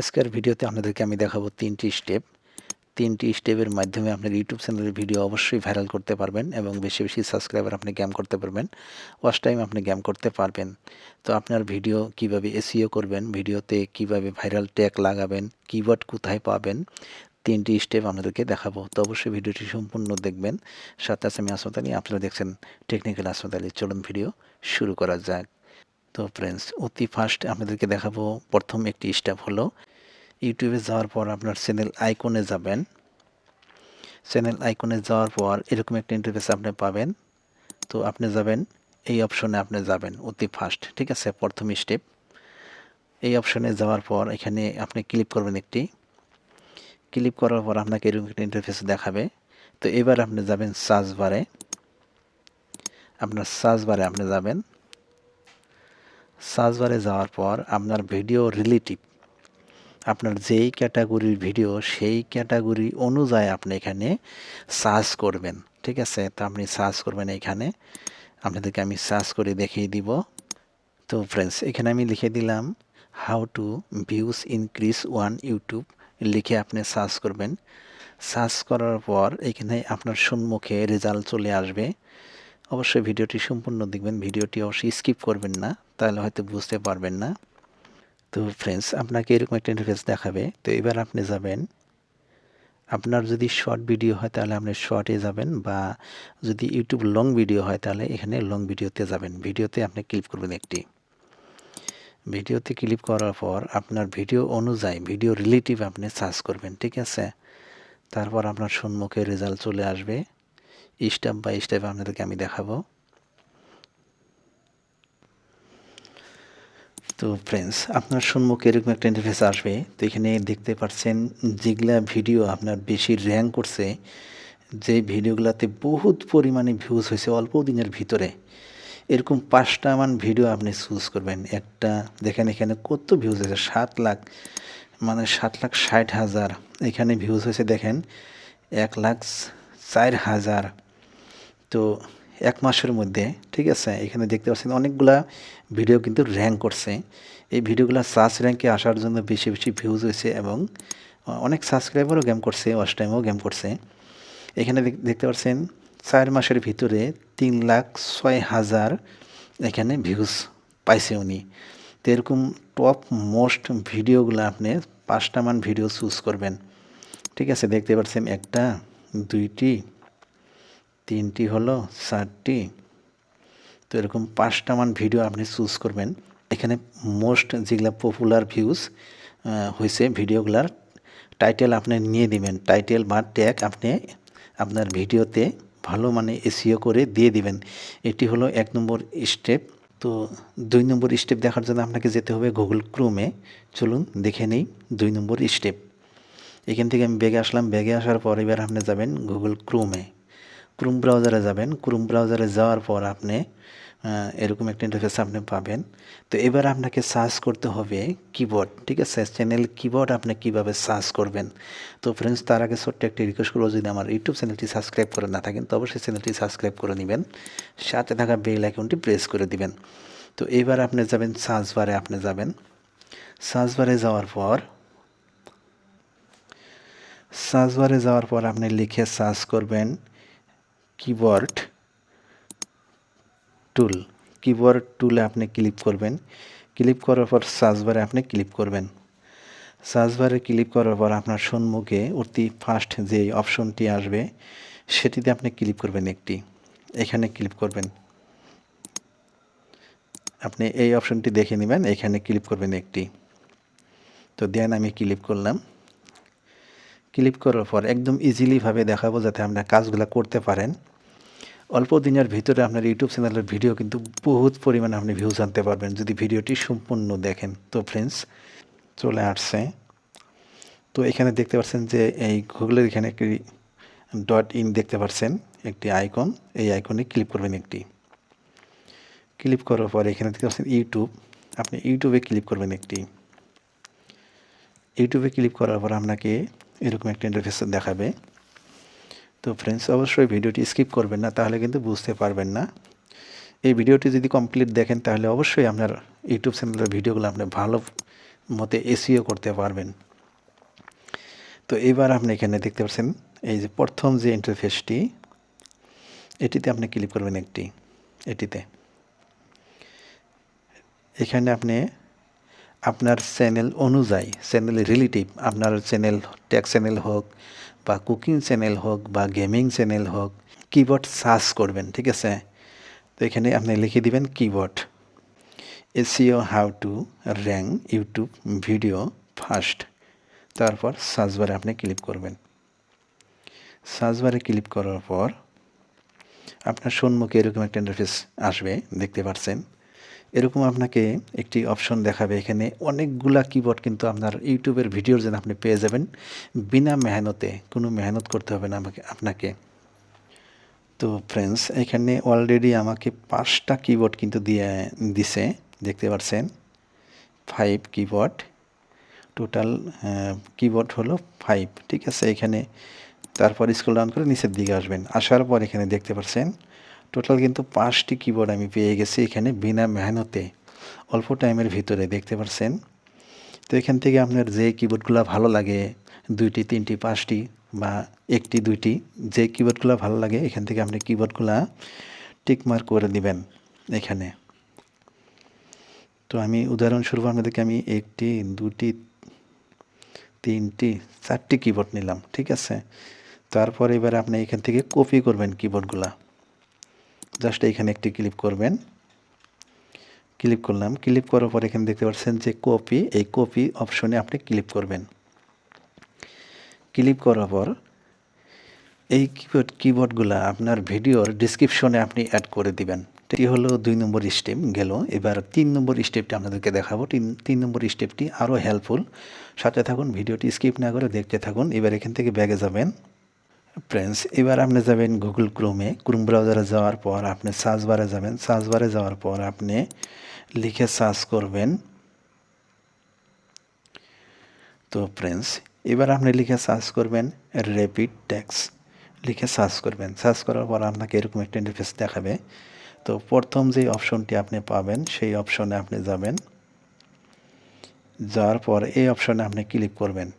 আজকের ভিডিওতে আপনাদেরকে আমি দেখাবো তিনটি স্টেপ। তিনটি স্টেপের মাধ্যমে আপনার ইউটিউব চ্যানেলের ভিডিও অবশ্যই ভাইরাল করতে পারবেন এবং বেশি বেশি সাবস্ক্রাইবার আপনি গেম করতে পারবেন, ওয়াচ টাইম আপনি গেম করতে পারবেন। তো আপনার ভিডিও কীভাবে এসিও করবেন, ভিডিওতে কীভাবে ভাইরাল ট্যাগ লাগাবেন কিবোর্ড কোথায় পাবেন, তিনটি স্টেপ আপনাদেরকে দেখাবো। তো অবশ্যই ভিডিওটি সম্পূর্ণ দেখবেন। সাথে আছে আমি আসমত আপনারা দেখছেন টেকনিক্যাল আসমত আলী। চলুন ভিডিও শুরু করা যাক। তো ফ্রেন্ডস অতি ফার্স্ট আপনাদেরকে দেখাবো প্রথম একটি স্টেপ হলো ইউটিউবে যাওয়ার পর আপনার চ্যানেল আইকনে যাবেন। চ্যানেল আইকনে যাওয়ার পর এরকম একটা ইন্টারফেস আপনি পাবেন। তো আপনি যাবেন, এই অপশনে আপনি যাবেন অতি ফার্স্ট ঠিক আছে? প্রথম স্টেপ এই অপশনে যাওয়ার পর এখানে আপনি ক্লিক করবেন একটি। ক্লিক করার পর আপনাকে এরকম একটা ইন্টারফেস দেখাবে। তো এবার আপনি যাবেন সার্চ বারে আপনার সার্চ বারে আপনি যাবেন। সার্চ বারে যাওয়ার পর আপনার ভিডিও রিলেটিভ আপনার যেই ক্যাটাগরির ভিডিও, সেই ক্যাটাগরি অনুযায়ী আপনি এখানে সার্চ করবেন, ঠিক আছে? তো আপনি সার্চ করবেন এখানে। আপনাদেরকে আমি সার্চ করে দেখিয়ে দিব। তো ফ্রেন্ডস এখানে আমি লিখে দিলাম how to views increase one YouTube লিখে আপনি সার্চ করবেন। সার্চ করার পর এখানে আপনার সম্মুখে রেজাল্ট চলে আসবে। অবশ্যই ভিডিওটি সম্পূর্ণ দেখবেন, ভিডিওটি অবশ্যই স্কিপ করবেন না, তাহলে হয়তো বুঝতে পারবেন না। তো ফ্রেন্ডস আপনাকে এরকম একটা ইন্টারফেস দেখাবে। তো এবার আপনি যাবেন। আপনার যদি শর্ট ভিডিও হয়, তাহলে আপনি শর্টে যাবেন বা যদি ইউটিউব লং ভিডিও হয়, তাহলে এখানে লং ভিডিওতে যাবেন। ভিডিওতে আপনি ক্লিক করবেন একটি। ভিডিওতে ক্লিক করার পর আপনার ভিডিও অনুযায়ী ভিডিও রিলেটিভ আপনি সার্চ করবেন, ঠিক আছে? তারপর আপনার সম্মুখে রেজাল্ট চলে আসবে। স্টেপ বাই স্টেপ আপনাদেরকে আমি দেখাবো। তো ফ্রেন্ডস আপনার সম্মুখে এরকম একটা ইন্টারফেস আসবে। তো এখানে দেখতে পাচ্ছেন যেগুলা ভিডিও আপনার বেশি র্যাঙ্ক করছে, যে ভিডিওগুলোতে বহুত পরিমাণে ভিউজ হয়েছে অল্প দিনের ভিতরে। এরকম পাঁচটা মান ভিডিও আপনি চুজ করবেন। একটা, দেখেন এখানে কত ভিউজ হয়েছে? সাত লাখ মানে সাত লাখ ষাট হাজার। এখানে ভিউজ হয়েছে, দেখেন, এক লাখ চার হাজার। তো এক মাসের মধ্যে, ঠিক আছে? এখানে দেখতে পাচ্ছেন অনেকগুলা ভিডিও কিন্তু র্যাঙ্ক করছে। এই ভিডিওগুলো সার্চ র্যাঙ্কে আসার জন্য বেশি বেশি ভিউজ হয়েছে এবং অনেক সাবস্ক্রাইবারও গেম করছে ওয়াচ টাইমও গেম করছে। এখানে দেখতে পাচ্ছেন চার মাসের ভিতরে তিন লাখ ছয় হাজার এখানে ভিউজ পাইছে উনি। তো এরকম টপ মোস্ট ভিডিওগুলো আপনি পাঁচটা মান ভিডিও চুজ করবেন। ঠিক আছে? দেখতে পাচ্ছেন একটা, দুইটি তিনটি হলো, চারটি। তো এরকম পাঁচটা মান ভিডিও আপনি চুজ করবেন। এখানে মোস্ট যেগুলো পপুলার ভিউজ হয়েছে ভিডিওগুলার টাইটেল আপনি নিয়ে দিবেন। টাইটেল বা ট্যাগ আপনি আপনার ভিডিওতে ভালো মানে এসিও করে দিয়ে দিবেন। এটি হলো এক নম্বর স্টেপ তো দুই নম্বর স্টেপ দেখার জন্য আপনাকে যেতে হবে গুগল ক্রোমে চলুন দেখে নেই দুই নম্বর স্টেপ এখান থেকে আমি ব্যাগে আসলাম। ব্যাগে আসার পর এবার আপনি যাবেন গুগল ক্রোমে ক্রোম ব্রাউজারে যাবেন। ক্রোম ব্রাউজারে যাওয়ার পর আপনি এরকম একটা ইন্টারফেস আপনি পাবেন। তো এবার আপনাকে সার্চ করতে হবে কিবোর্ড ঠিক আছে? চ্যানেল কিবোর্ড আপনি কীভাবে সার্চ করবেন? তো ফ্রেন্ডস তার আগে ছোট্ট একটি রিকোয়েস্ট করব, যদি আমার ইউটিউব চ্যানেলটি সাবস্ক্রাইব করে না থাকেন, তো অবশ্যই চ্যানেলটি সাবস্ক্রাইব করে নেবেন। সাথে থাকা বেল আইকনটি প্রেস করে দিবেন। তো এবার আপনি যাবেন সার্চ বারে আপনি যাবেন। সার্চ বারে যাওয়ার পর সার্চ বারে যাওয়ার পর আপনি লিখে সার্চ করবেন কিবোর্ড টুল কিবোর্ড টুলে আপনি ক্লিক করবেন। ক্লিক করার পর সার্চ বারে আপনি ক্লিক করবেন। সার্চ বারে ক্লিক করার পর আপনার সম্মুখে অতি ফার্স্ট যে অপশনটি আসবে, সেটিতে আপনি ক্লিক করবেন একটি। এখানে ক্লিক করবেন। আপনি এই অপশনটি দেখে নেবেন, এখানে ক্লিক করবেন একটি। তো দেন আমি ক্লিক করলাম। ক্লিক করার পর একদম ইজিলিভাবে দেখাবো যাতে আপনার কাজগুলো করতে পারেন। অল্প দিনের ভিতরে আপনার ইউটিউব চ্যানেলের ভিডিও কিন্তু বহুত পরিমাণে আপনি ভিউজ আনতে পারবেন যদি ভিডিওটি সম্পূর্ণ দেখেন। তো ফ্রেন্ডস চলে আসছে। তো এখানে দেখতে পাচ্ছেন যে এই গুগলের এখানে একটি ডট ইন দেখতে পাচ্ছেন, একটি আইকন এই আইকনে ক্লিক করবেন একটি। ক্লিক করার পর এখানে দেখতে পাচ্ছেন ইউটিউব। আপনি ইউটিউবে ক্লিক করবেন একটি। ইউটিউবে ক্লিক করার পর আপনাকে এরকম একটা ইন্টারফেস দেখাবে। তো ফ্রেন্ডস অবশ্যই ভিডিওটি স্কিপ করবেন না, তাহলে কিন্তু বুঝতে পারবেন না। এই ভিডিওটি যদি কমপ্লিট দেখেন, তাহলে অবশ্যই আপনার ইউটিউব চ্যানেলের ভিডিওগুলো আপনি ভালো মতে এসিও করতে পারবেন। তো এবার আপনি এখানে দেখতে পাচ্ছেন, এই যে প্রথম যে ইন্টারফেসটি এটিতে আপনি ক্লিক করবেন একটি, এটিতে। এখানে আপনি আপনার চ্যানেল অনুযায়ী চ্যানেল রিলেটিভ আপনার চ্যানেল ট্যাগ চ্যানেল হোক বা কুকিং চ্যানেল হোক বা গেমিং চ্যানেল হোক, কিবোর্ড সার্চ করবেন, ঠিক আছে? তো এখানে আপনি লিখে দিবেন keyword. SEO how to rank YouTube video first. তারপর সার্চবারে আপনি ক্লিক করবেন। সার্চবারে ক্লিক করার পর আপনার সম্মুখে এরকম একটা ইন্টারফেস আসবে, দেখতে পাচ্ছেন? এরকম আপনাকে একটি অপশন দেখাবে। এখানে অনেকগুলা কিবোর্ড কিন্তু আপনার ইউটিউবের ভিডিওর যেন আপনি পেয়ে যাবেন। বিনা মেহনতে, কোনো মেহনত করতে হবে না আমাকে, আপনাকে। তো ফ্রেন্ডস এখানে অলরেডি আমাকে পাঁচটা কিবোর্ড কিন্তু দিয়ে, দিছে, দেখতে পাচ্ছেন ফাইভ কিবোর্ড টোটাল কিবোর্ড হলো ফাইভ ঠিক আছে? এখানে তারপর স্কুল ডাউন করে নিচের দিকে আসবেন। আসার পর এখানে দেখতে পাচ্ছেন টোটাল কিন্তু পাঁচটি কিবোর্ড আমি পেয়ে গেছি এখানে বিনা মেহনতে। অল্প টাইমের ভিতরে, দেখতে পাচ্ছেন তো এখান থেকে আপনার যে কিবোর্ডগুলো ভালো লাগে, দুইটি, তিনটি, পাঁচটি বা একটি, দুইটি, যে কিবোর্ডগুলো ভালো লাগে, এখান থেকে আপনি কিবোর্ডগুলো টিকমার্ক করে দিবেন এখানে। তো আমি উদাহরণস্বরূপ আপনাদেরকে আমি একটি, দুটি, তিনটি, চারটি কিবোর্ড নিলাম, ঠিক আছে? তারপর এবার আপনি এখান থেকে কপি করবেন কিবোর্ডগুলা জাস্ট এখানে একটি ক্লিক করবেন। ক্লিক করলাম। ক্লিক করার পর এখানে দেখতে পাচ্ছেন যে কপি এই কপি অপশনে আপনি ক্লিক করবেন। ক্লিক করার পর এই কিবোর্ড কিবোর্ডগুলো আপনার ভিডিওর ডিসক্রিপশনে আপনি অ্যাড করে দিবেন। এটি হলো দুই নম্বর স্টেপ গেল। এবার তিন নম্বর স্টেপটি আপনাদেরকে দেখাবো। তিন তিন নম্বর স্টেপটি আরও হেল্পফুল সাথে থাকুন, ভিডিওটি স্কিপ না করে দেখতে থাকুন। এবার এখান থেকে ব্যাগে যাবেন। ফ্রেন্ডস এবার আপনি যাবেন গুগল ক্রোমে ক্রোম ব্রাউজারে যাওয়ার পর আপনি সার্চ বারে যাবেন। সার্চ বারে যাওয়ার পর আপনি লিখে সার্চ করবেন। তো ফ্রেন্ডস এবার আপনি লিখে সার্চ করবেন র্যাপিড ট্যাক্স লিখে সার্চ করবেন। সার্চ করার পর আপনাকে এরকম একটা ইন্টারফেস দেখাবে। তো প্রথম যে অপশনটি আপনি পাবেন, সেই অপশনে আপনি যাবেন। যাওয়ার পর এই অপশনে আপনি ক্লিক করবেন।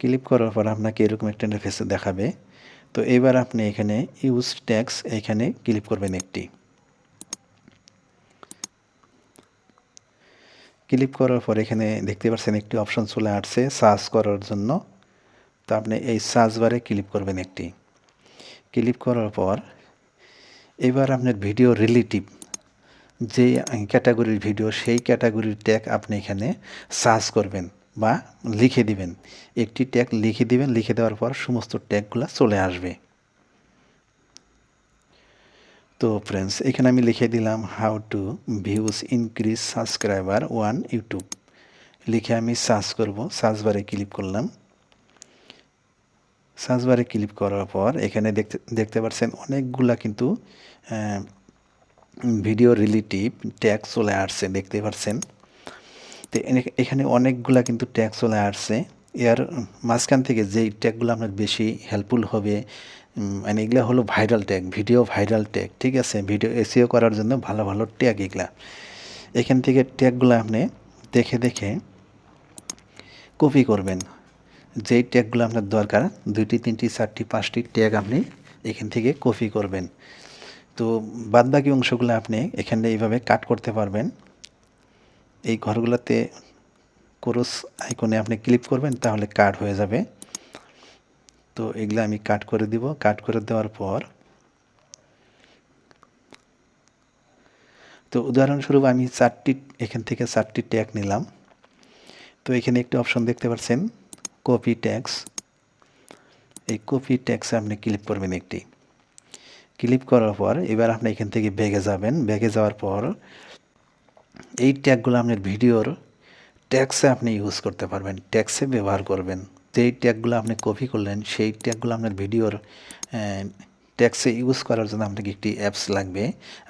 ক্লিক করার পর আপনাকে এরকম একটা ইন্টারফেসে দেখাবে। তো এবার আপনি এখানে ইউজ ট্যাক্স এখানে ক্লিক করবেন একটি। ক্লিক করার পর এখানে দেখতে পাচ্ছেন একটি অপশন চলে আসছে সার্চ করার জন্য। তো আপনি এই সার্চ বারে ক্লিক করবেন একটি। ক্লিক করার পর এবার আপনার ভিডিও রিলেটিভ যে ক্যাটাগরির ভিডিও সেই ক্যাটাগরির ট্যাগ আপনি এখানে সার্চ করবেন। বা লিখে দিবেন। একটি ট্যাগ লিখে দিবেন, লিখে দেওয়ার পর সমস্ত ট্যাগগুলো চলে আসবে। তো ফ্রেন্ডস এখানে আমি লিখে দিলাম how to views increase subscriber one YouTube লিখে আমি সার্চ করব। সার্চ বারে ক্লিক করলাম। সার্চ বারে ক্লিক করার পর এখানে দেখতে দেখতে পাচ্ছেন অনেকগুলা কিন্তু ভিডিও রিলেটিভ ট্যাগ চলে আসছে। দেখতে পাচ্ছেন? তো এখানে অনেকগুলা কিন্তু ট্যাগ চলে আসছে। এর মাঝখান থেকে যেই ট্যাগগুলো আপনার বেশি হেল্পফুল হবে মানে এগুলো হলো viral tag video viral tag ঠিক আছে? ভিডিও এসিও করার জন্য ভালো ভালো ট্যাগ এগুলা। এখান থেকে ট্যাগগুলো আপনি দেখে দেখে কপি করবেন। যেই ট্যাগগুলো আপনার দরকার, দুইটি, তিনটি, চারটি, পাঁচটি ট্যাগ আপনি এখান থেকে কপি করবেন। তো বাদবাকি অংশগুলো আপনি এখানে এইভাবে কাট করতে পারবেন। এই ঘরগুলোতে ক্রস আইকনে আপনি ক্লিক করবেন, তাহলে কাট হয়ে যাবে। তো এগুলো আমি কাট করে দিব। কাট করে দেওয়ার পর, তো উদাহরণস্বরূপ আমি চারটি, এখান থেকে চারটি ট্যাগ নিলাম। তো এখানে একটি অপশন দেখতে পাচ্ছেন কপি ট্যাক্স এই কপি ট্যাক্সে আপনি ক্লিক করবেন একটি। ক্লিক করার পর এবার আপনি এখান থেকে ব্যাগে যাবেন। ব্যাগে যাওয়ার পর এই ট্যাগগুলো আপনার ভিডিওর ট্যাক্সে আপনি ইউজ করতে পারবেন ট্যাক্সে ব্যবহার করবেন। যেই ট্যাগগুলো আপনি কপি করলেন, সেই ট্যাগগুলো আপনার ভিডিওর ট্যাক্সে ইউজ করার জন্য আপনাকে একটি অ্যাপস লাগবে।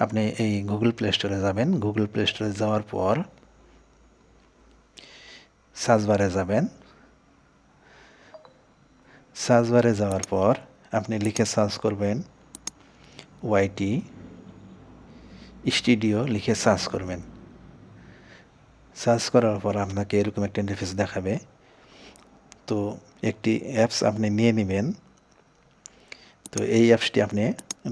আপনি এই গুগল প্লে স্টোরে যাবেন। গুগল প্লে স্টোরে যাওয়ার পর সার্চবারে যাবেন। সার্চবারে যাওয়ার পর আপনি লিখে সার্চ করবেন ওয়াইটি স্টুডিও লিখে সার্চ করবেন। সার্চ করার পর আপনাকে এরকম একটা ইন্টারফেস দেখাবে। তো একটি অ্যাপস আপনি নিয়ে নেবেন। তো এই অ্যাপসটি আপনি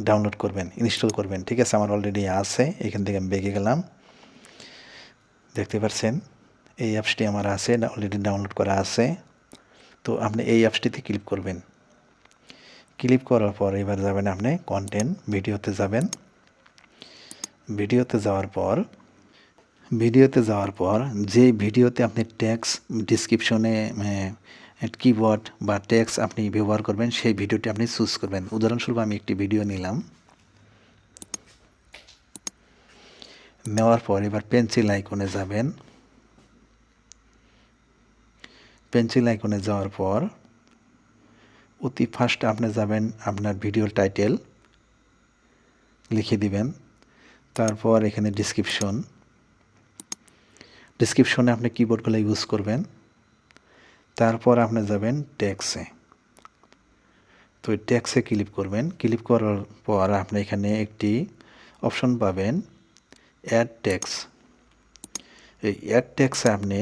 ডাউনলোড করবেন ইনস্টল করবেন। ঠিক আছে, আমার অলরেডি আছে, এখান থেকে আমি বেগে গেলাম। দেখতে পাচ্ছেন, এই অ্যাপসটি আমার আছে অলরেডি ডাউনলোড করা আছে। তো আপনি এই অ্যাপসটিতে ক্লিক করবেন। ক্লিক করার পর এবার যাবেন আপনি কন্টেন্ট ভিডিওতে যাবেন। ভিডিওতে যাওয়ার পর ভিডিওতে যাওয়ার পর যে ভিডিওতে আপনি ট্যাক্স ডিসক্রিপশনে কিবোর্ড বা ট্যাক্স আপনি ব্যবহার করবেন, সেই ভিডিওটি আপনি চুজ করবেন। উদাহরণস্বরূপ আমি একটি ভিডিও নিলাম। নেওয়ার পর এবার পেন্সিল আইকনে যাবেন। পেন্সিল আইকনে যাওয়ার পর অতি ফার্স্ট আপনি যাবেন আপনার ভিডিওর টাইটেল লিখে দিবেন। তারপর এখানে ডিসক্রিপশন ডিসক্রিপশনে আপনি কিবোর্ডগুলো ইউজ করবেন। তারপর আপনি যাবেন ট্যাক্সে তো ট্যাক্সে ক্লিক করবেন। ক্লিক করার পর আপনি এখানে একটি অপশন পাবেন অ্যাড ট্যাক্স এই অ্যাড ট্যাক্সে আপনি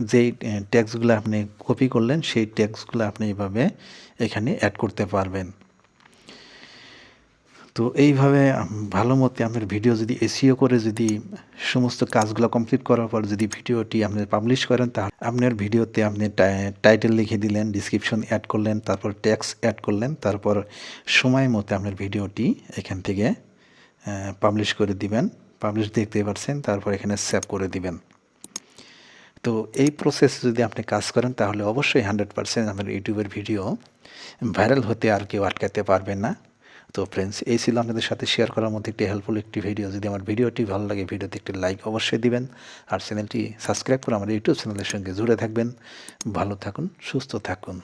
যেই ট্যাক্সগুলো আপনি কপি করলেন, সেই ট্যাক্সগুলো আপনি এইভাবে এখানে অ্যাড করতে পারবেন। তো এইভাবে ভালো মতে আপনার ভিডিও যদি এসিও করে যদি সমস্ত কাজগুলো কমপ্লিট করার পর যদি ভিডিওটি আপনি পাবলিশ করেন, তাহলে আপনার ভিডিওতে আপনি টাইটেল লিখে দিলেন ডিসক্রিপশন অ্যাড করলেন, তারপর ট্যাক্স অ্যাড করলেন, তারপর সময় মতো আপনার ভিডিওটি এখান থেকে পাবলিশ করে দিবেন। পাবলিশ দেখতে পারছেন তারপর এখানে সেভ করে দিবেন। তো এই প্রসেস যদি আপনি কাজ করেন, তাহলে অবশ্যই হান্ড্রেড পারসেন্ট আপনার ইউটিউবের ভিডিও ভাইরাল হতে আর কেউ আটকাতে পারবে না। তো ফ্রেন্ডস এই ছিল আপনাদের সাথে শেয়ার করার মধ্যে একটি হেল্পফুল একটি ভিডিও যদি আমার ভিডিওটি ভালো লাগে ভিডিওতে একটি লাইক অবশ্যই দিবেন। আর চ্যানেলটি সাবস্ক্রাইব করে আমার ইউটিউব চ্যানেলের সঙ্গে জুড়ে থাকবেন। ভালো থাকুন, সুস্থ থাকুন।